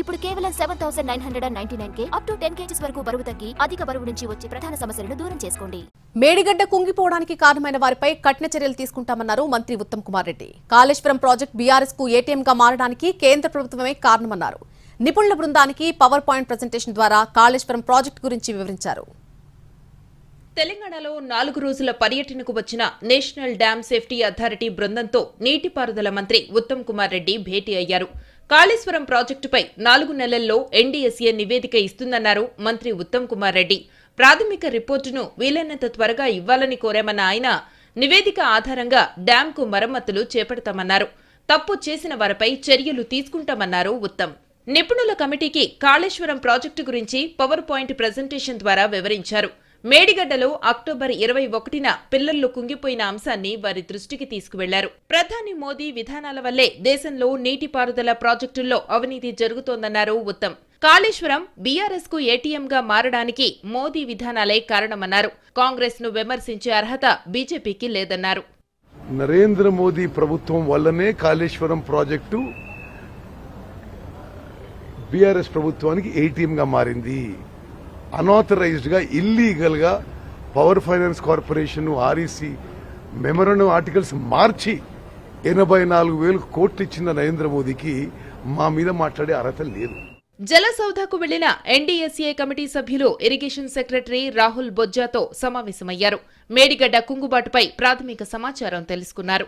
ఇప్పుడు కేవలం seven thousand nine hundred and ninety nine K up to ten kgs వరకు బరువు తగ్గి అధిక బరువు నుంచి వచ్చే ప్రధాన సమస్యలను దూరం చేసుకోండి. మేడిగడ్డ కుంగిపోవడానికి కారణమైన వారిపై కఠిన చర్యలు తీసుకుంటామన్నారు మంత్రి ఉత్తమ్ కుమార్ రెడ్డి. కాళేశ్వరం ప్రాజెక్ట్ బీఆర్ఎస్కు ఏటీఎంగా మారడానికి కేంద్ర ప్రభుత్వమే కారణమన్నారు. నిపుణుల బృందానికి పవర్ పాయింట్ ప్రజెంటేషన్ ద్వారా కాళేశ్వరం ప్రాజెక్టు గురించి వివరించారు. తెలంగాణలో నాలుగు రోజుల పర్యటనకు వచ్చిన నేషనల్ డ్యామ్ సేఫ్టీ అథారిటీ బృందంతో నీటిపారుదల మంత్రి ఉత్తమ్ కుమార్ రెడ్డి భేటీ అయ్యారు. కాళేశ్వరం ప్రాజెక్టుపై నాలుగు నెలల్లో ఎన్డీఎస్ఏ నివేదిక ఇస్తుందన్నారు మంత్రి ఉత్తమ్ కుమార్ రెడ్డి. ప్రాథమిక రిపోర్టును వీలైనంత త్వరగా ఇవ్వాలని కోరామన్న ఆయన నివేదిక ఆధారంగా డ్యాంకు మరమ్మతులు చేపడతామన్నారు. తప్పు చేసిన వారిపై చర్యలు తీసుకుంటామన్నారు ఉత్తమ్. నిపుణుల కమిటీకి కాళేశ్వరం ప్రాజెక్టు గురించి పవర్ పాయింట్ ప్రజెంటేషన్ ద్వారా వివరించారు. మేడిగడ్డలో అక్టోబర్ ఇరవై ఒకటిన పిల్లల్లో కుంగిపోయిన అంశాన్ని వారి దృష్టికి తీసుకువెళ్ళారు. ప్రధాని మోదీ విధానాల వల్లే దేశంలో నీటిపారుదల ప్రాజెక్టుల్లో అవినీతి జరుగుతోందన్నారు ఉత్తమ్. కాళేశ్వరం బీఆర్ఎస్కు ఏటీఎంగా మారడానికి మోదీ విధానాలే కారణమన్నారు. కాంగ్రెస్ను విమర్శించే అర్హత బీజేపీకి లేదన్నారు. నరేంద్ర మోదీ ప్రభుత్వం వల్లనే కాళేశ్వరం ప్రాజెక్టు బీఆర్ఎస్ ప్రభుత్వానికి ఏటీఎంగా మారింది. అనాథరైజ్డ్గా ఇల్లీగల్గా పవర్ ఫైనాన్స్ కార్పొరేషన్ ఆర్ఈసీ మెమరణం ఆర్టికల్స్ మార్చి ఎనభై నాలుగు వేలు కోట్లు ఇచ్చిన నరేంద్ర మోదీకి మా మీద మాట్లాడే అర్హత లేదు. జలసౌధకు వెళ్ళిన ఎన్డీఎస్ఏ కమిటీ సభ్యులు ఇరిగేషన్ సెక్రటరీ రాహుల్ బొజ్జాతో సమావేశమయ్యారు. మేడిగడ్డ కుంగుబాటుపై ప్రాథమిక సమాచారం తెలుసుకున్నారు.